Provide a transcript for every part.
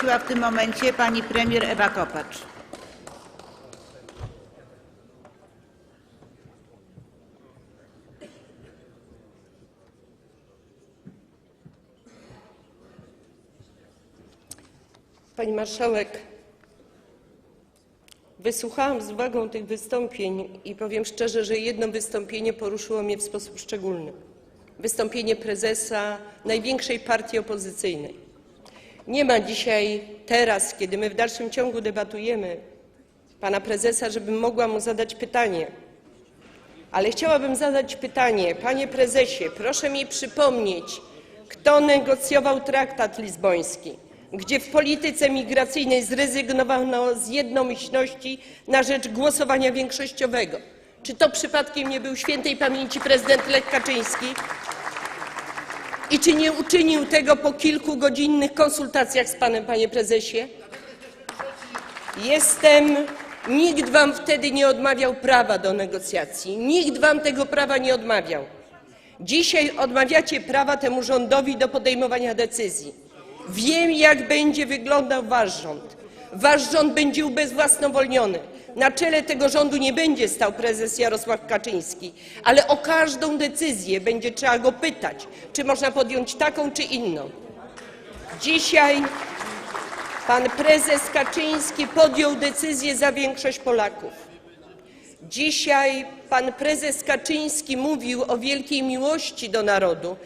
zgłosiła w tym momencie pani premier Ewa Kopacz. Pani marszałek, wysłuchałam z uwagą tych wystąpień i powiem szczerze, że jedno wystąpienie poruszyło mnie w sposób szczególny. Wystąpienie prezesa największej partii opozycyjnej. Nie ma dzisiaj, teraz, kiedy my w dalszym ciągu debatujemy, pana prezesa, żebym mogła mu zadać pytanie. Ale chciałabym zadać pytanie, panie prezesie, proszę mi przypomnieć, kto negocjował traktat lizboński, gdzie w polityce migracyjnej zrezygnowano z jednomyślności na rzecz głosowania większościowego. Czy to przypadkiem nie był świętej pamięci prezydent Lech Kaczyński? I czy nie uczynił tego po kilkugodzinnych konsultacjach z panem, panie prezesie? Jestem. Nikt wam wtedy nie odmawiał prawa do negocjacji. Nikt wam tego prawa nie odmawiał. Dzisiaj odmawiacie prawa temu rządowi do podejmowania decyzji. Wiem, jak będzie wyglądał wasz rząd. Wasz rząd będzie ubezwłasnowolniony. Na czele tego rządu nie będzie stał prezes Jarosław Kaczyński, ale o każdą decyzję będzie trzeba go pytać, czy można podjąć taką czy inną. Dzisiaj pan prezes Kaczyński podjął decyzję za większość Polaków. Dzisiaj pan prezes Kaczyński mówił o wielkiej miłości do narodu.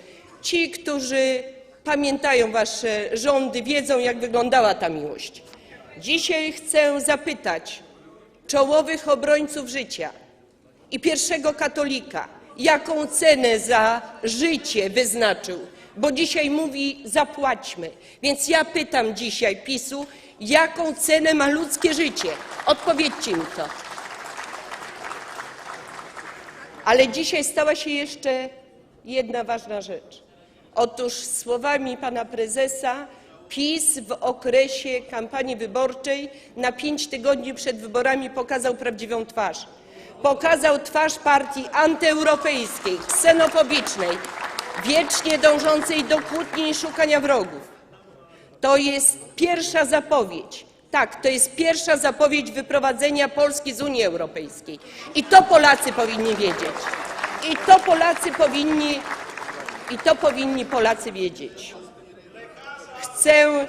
Ci, którzy pamiętają wasze rządy, wiedzą, jak wyglądała ta miłość. Dzisiaj chcę zapytać czołowych obrońców życia i pierwszego katolika, jaką cenę za życie wyznaczył, bo dzisiaj mówi zapłaćmy. Więc ja pytam dzisiaj PiSu, jaką cenę ma ludzkie życie? Odpowiedzcie mi to. Ale dzisiaj stała się jeszcze jedna ważna rzecz. Otóż słowami pana prezesa PiS w okresie kampanii wyborczej na pięć tygodni przed wyborami pokazał prawdziwą twarz. Pokazał twarz partii antyeuropejskiej, ksenofobicznej, wiecznie dążącej do kłótni i szukania wrogów. To jest pierwsza zapowiedź. Tak, to jest pierwsza zapowiedź wyprowadzenia Polski z Unii Europejskiej. I to Polacy powinni wiedzieć. I to Polacy powinni, i to powinni Polacy wiedzieć. Chcę,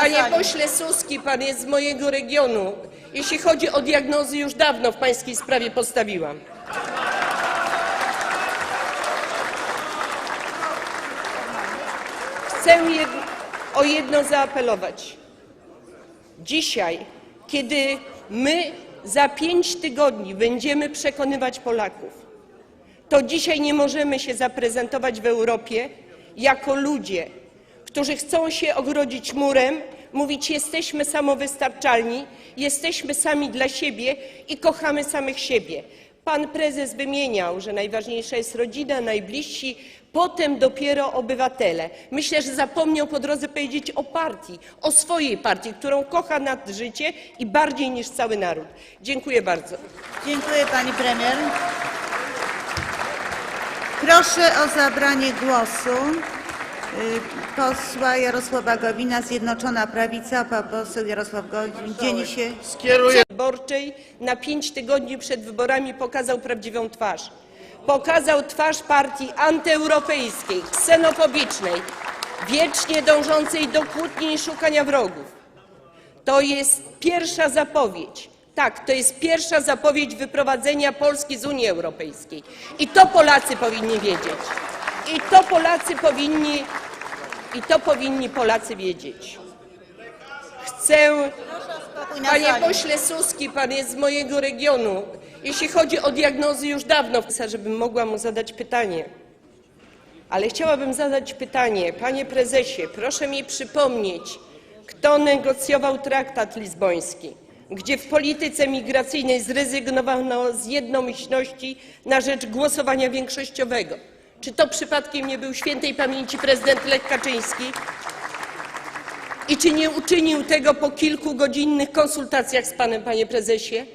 panie pośle Suski, pan jest z mojego regionu. Jeśli chodzi o diagnozy, już dawno w pańskiej sprawie postawiłam. Chcę o jedno zaapelować. Dzisiaj, kiedy my za pięć tygodni będziemy przekonywać Polaków, to dzisiaj nie możemy się zaprezentować w Europie jako ludzie, którzy chcą się ogrodzić murem, mówić jesteśmy samowystarczalni, jesteśmy sami dla siebie i kochamy samych siebie. Pan prezes wymieniał, że najważniejsza jest rodzina, najbliżsi, potem dopiero obywatele. Myślę, że zapomniał po drodze powiedzieć o partii, o swojej partii, którą kocha nad życie i bardziej niż cały naród. Dziękuję bardzo. Dziękuję pani premier. Proszę o zabranie głosu posła Jarosława Gowina, Zjednoczona Prawica. Pan poseł Jarosław Gowin dzieni się. Skieruję. Wyborczej na pięć tygodni przed wyborami pokazał prawdziwą twarz. Pokazał twarz partii antyeuropejskiej, ksenofobicznej, wiecznie dążącej do kłótni i szukania wrogów. To jest pierwsza zapowiedź. Tak, to jest pierwsza zapowiedź wyprowadzenia Polski z Unii Europejskiej. I to Polacy powinni wiedzieć. I to Polacy powinni, i to powinni Polacy wiedzieć. Chcę Panie pośle Suski, pan jest z mojego regionu. Jeśli chodzi o diagnozy, już dawno, żebym mogła mu zadać pytanie. Ale chciałabym zadać pytanie, panie prezesie, proszę mi przypomnieć, kto negocjował traktat lizboński, gdzie w polityce migracyjnej zrezygnowano z jednomyślności na rzecz głosowania większościowego. Czy to przypadkiem nie był świętej pamięci prezydent Lech Kaczyński? I czy nie uczynił tego po kilkugodzinnych konsultacjach z panem, panie prezesie?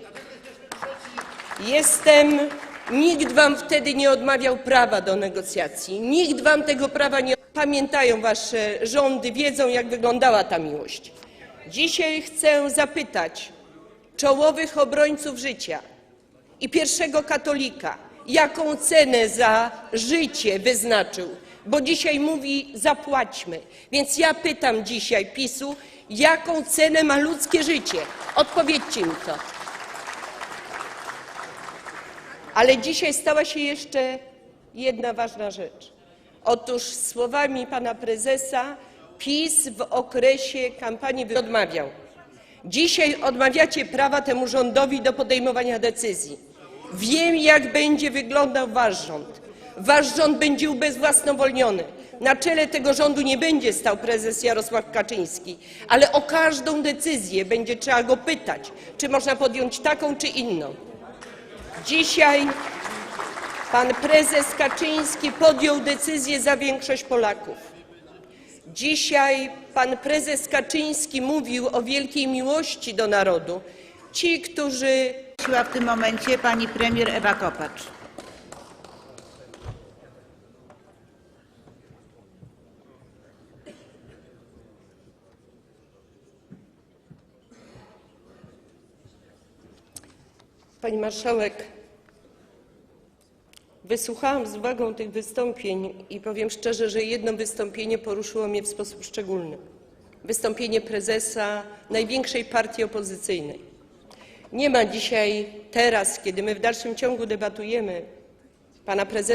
Jestem. Nikt wam wtedy nie odmawiał prawa do negocjacji. Nikt wam tego prawa nie pamiętają wasze rządy, wiedzą, jak wyglądała ta miłość. Dzisiaj chcę zapytać czołowych obrońców życia i pierwszego katolika, jaką cenę za życie wyznaczył, bo dzisiaj mówi zapłaćmy. Więc ja pytam dzisiaj PiSu, jaką cenę ma ludzkie życie? Odpowiedzcie mi to. Ale dzisiaj stała się jeszcze jedna ważna rzecz. Otóż słowami pana prezesa PiS w okresie kampanii odmawiał. Dzisiaj odmawiacie prawa temu rządowi do podejmowania decyzji. Wiem, jak będzie wyglądał wasz rząd. Wasz rząd będzie ubezwłasnowolniony. Na czele tego rządu nie będzie stał prezes Jarosław Kaczyński, ale o każdą decyzję będzie trzeba go pytać, czy można podjąć taką czy inną. Dzisiaj pan prezes Kaczyński podjął decyzję za większość Polaków. Dzisiaj pan prezes Kaczyński mówił o wielkiej miłości do narodu. Ci, którzy Siła w tym momencie pani premier Ewa Kopacz. Pani marszałek, wysłuchałam z uwagą tych wystąpień i powiem szczerze, że jedno wystąpienie poruszyło mnie w sposób szczególny. Wystąpienie prezesa największej partii opozycyjnej. Nie ma dzisiaj, teraz, kiedy my w dalszym ciągu debatujemy, pana prezesa.